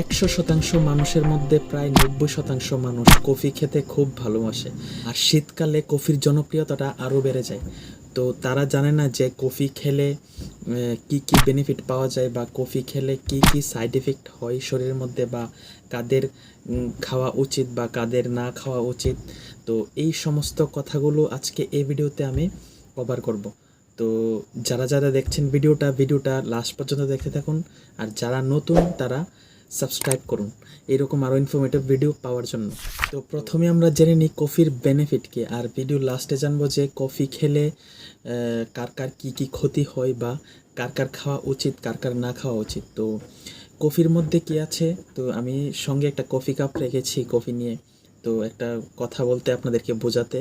একশো শতাংশ মানুষের মধ্যে প্রায় নব্বই শতাংশ মানুষ কফি খেতে খুব ভালোবাসে। আর শীতকালে কফির জনপ্রিয়তাটা আরও বেড়ে যায়। তো তারা জানে না যে কফি খেলে কি কি বেনিফিট পাওয়া যায় বা কফি খেলে কি কি সাইড এফেক্ট হয় শরীরের মধ্যে বা কাদের খাওয়া উচিত বা কাদের না খাওয়া উচিত। তো এই সমস্ত কথাগুলো আজকে এই ভিডিওতে আমি কভার করব। তো যারা যারা দেখছেন ভিডিওটা ভিডিওটা লাস্ট পর্যন্ত দেখতে থাকুন। আর যারা নতুন, তারা সাবস্ক্রাইব করুন। এরকম আরও ইনফরমেটিভ ভিডিও পাওয়ার জন্য। তো প্রথমে আমরা জেনে নিই কফির বেনিফিট কি। আর ভিডিও লাস্টে জানব যে কফি খেলে কার কার কী কী ক্ষতি হয় বা কার কার খাওয়া উচিত, কার কার না খাওয়া উচিত। তো কফির মধ্যে কি আছে? তো আমি সঙ্গে একটা কফি কাপ রেখেছি কফি নিয়ে। তো একটা কথা বলতে আপনাদেরকে বোঝাতে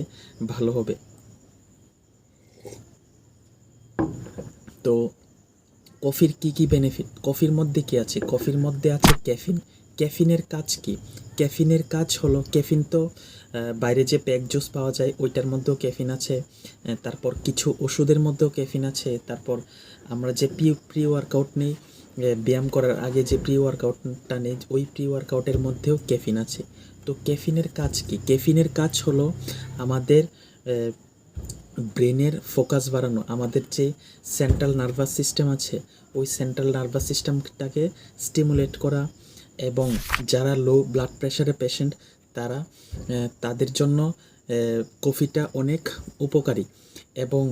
ভালো হবে। তো কফির কি কি বেনিফিট কফির মধ্যে কি আছে? কফির মধ্যে আছে ক্যাফিন ক্যাফিনের কাজ কি? ক্যাফিনের কাজ হলো ক্যাফিন তো বাইরে যে প্যাক জুস পাওয়া যায়, ওইটার মধ্যেও ক্যাফিন আছে তারপর কিছু ওষুধের মধ্যেও ক্যাফিন আছে, তারপর আমরা যে প্রি প্রি ওয়ার্কআউট নিই ব্যায়াম করার আগে যে প্রি ওয়ার্কআউটটা নেই, ওই প্রি ওয়ার্কআউটের মধ্যেও ক্যাফিন আছে। তো ক্যাফিনের কাজ কি? ক্যাফিনের কাজ হলো আমাদের ব্রেনের ফোকাস বাড়ানো, আমাদের যে সেন্ট্রাল নার্ভাস সিস্টেম আছে, ওই সেন্ট্রাল নার্ভাস সিস্টেমটাকে স্টিমুলেট করা এবং যারা লো ব্লাড প্রেশারের পেশেন্ট তারা তাদের জন্য কফিটা অনেক উপকারী এবং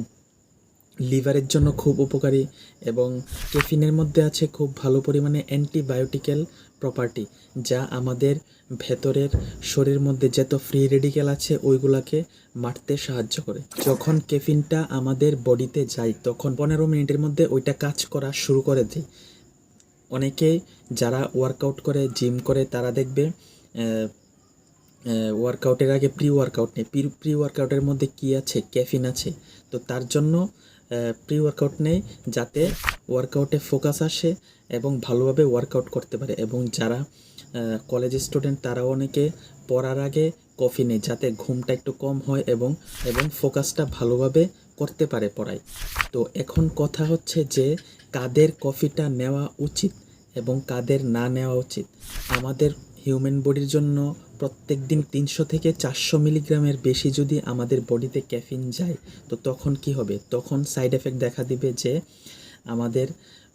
লিভারের জন্য খুব উপকারী এবং কেফিনের মধ্যে আছে খুব ভালো পরিমাণে অ্যান্টিবায়োটিক্যাল প্রপার্টি যা আমাদের ভেতরের শরীরের মধ্যে যত ফ্রি রেডিক্যাল আছে, ওইগুলাকে মারতে সাহায্য করে। যখন কেফিনটা আমাদের বডিতে যায়, তখন পনেরো মিনিটের মধ্যে ওইটা কাজ করা শুরু করে দেয়। অনেকে যারা ওয়ার্কআউট করে জিম করে, তারা দেখবে ওয়ার্কআউটের আগে প্রি ওয়ার্কআউট নেই। প্রি প্রি ওয়ার্কআউটের মধ্যে কি আছে? ক্যাফিন আছে। তো তার জন্য প্রি ওয়ার্কআউট নেই যাতে ওয়ার্কআউটে ফোকাস আসে এবং ভালোভাবে ওয়ার্কআউট করতে পারে এবং যারা কলেজ স্টুডেন্ট তারা অনেকে পড়ার আগে কফি নেই যাতে ঘুমটা একটু কম হয় এবং এবং ফোকাসটা ভালোভাবে করতে পারে পড়ায়। তো এখন কথা হচ্ছে যে কাদের কফিটা নেওয়া উচিত এবং কাদের না নেওয়া উচিত। আমাদের হিউম্যান বডির জন্য প্রত্যেক দিন তিনশো থেকে চারশো মিলিগ্রামের বেশি যদি আমাদের বডিতে ক্যাফিন যায়, তো তখন কি হবে? তখন সাইড এফেক্ট দেখা দিবে যে আমাদের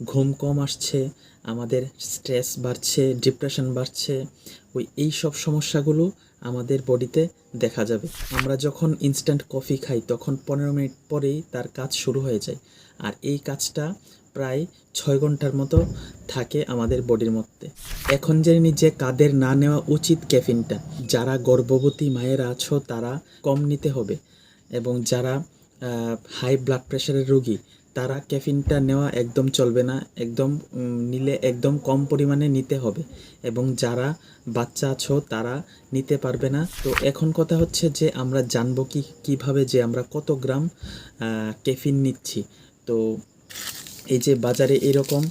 ঘুম কম আসছে, আমাদের স্ট্রেস বাড়ছে, ডিপ্রেশন বাড়ছে, ওই এই সব সমস্যাগুলো আমাদের বডিতে দেখা যাবে। আমরা যখন ইনস্ট্যান্ট কফি খাই, তখন পনেরো মিনিট পরেই তার কাজ শুরু হয়ে যায়। আর এই কাজটা প্রায় ছয় ঘণ্টার মতো থাকে আমাদের বডির মধ্যে। এখন জেনে নিই যে কাদের না নেওয়া উচিত ক্যাফিনটা। যারা গর্ভবতী মায়েরা আছো, তারা কম নিতে হবে। এবং যারা হাই ব্লাড প্রেশারের রোগী, তারা ক্যাফিনটা নেওয়া একদম চলবে না। একদম নিলে একদম কম পরিমাণে নিতে হবে। এবং যারা বাচ্চা আছো, তারা নিতে পারবে না। তো এখন কথা হচ্ছে যে আমরা জানব কি, কীভাবে যে আমরা কত গ্রাম ক্যাফিন নিচ্ছি। তো এই যে বাজারে এরকম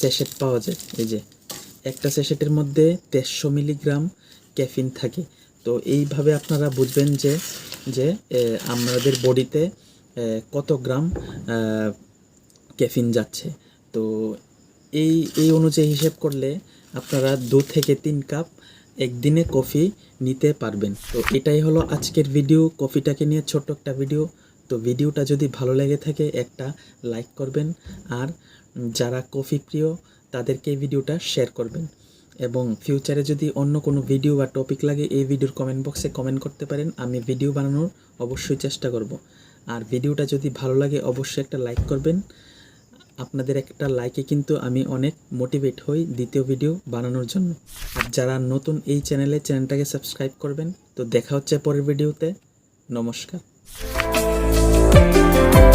স্যাশেট পাওয়া যায়, এই যে একটা স্যাশেটের মধ্যে দেড়শো মিলিগ্রাম ক্যাফিন থাকে। তো এইভাবে আপনারা বুঝবেন যে যে আমাদের বডিতে কত গ্রাম ক্যাফিন যাচ্ছে। তো এই এই অনুযায়ী হিসেব করলে আপনারা দু থেকে তিন কাপ একদিনে কফি নিতে পারবেন। তো এটাই হলো আজকের ভিডিও কফিটাকে নিয়ে ছোট্ট একটা ভিডিও তো ভিডিওটা যদি ভালো লেগে থাকে, একটা লাইক করবেন। আর যারা কফি প্রিয়, তাদেরকে এই ভিডিওটা শেয়ার করবেন। এবং ফিউচারে যদি অন্য কোনো ভিডিও বা টপিক লাগে, এই ভিডিওর কমেন্ট বক্সে কমেন্ট করতে পারেন। আমি ভিডিও বানানোর অবশ্যই চেষ্টা করব। আর ভিডিওটা যদি ভালো লাগে, অবশ্যই একটা লাইক করবেন। আপনাদের একটা লাইকে কিন্তু আমি অনেক মোটিভেট হই দ্বিতীয় ভিডিও বানানোর জন্য। আর যারা নতুন এই চ্যানেলে চ্যানেলটাকে সাবস্ক্রাইব করবেন, তো দেখা হচ্ছে পরের ভিডিওতে নমস্কার। Thank you.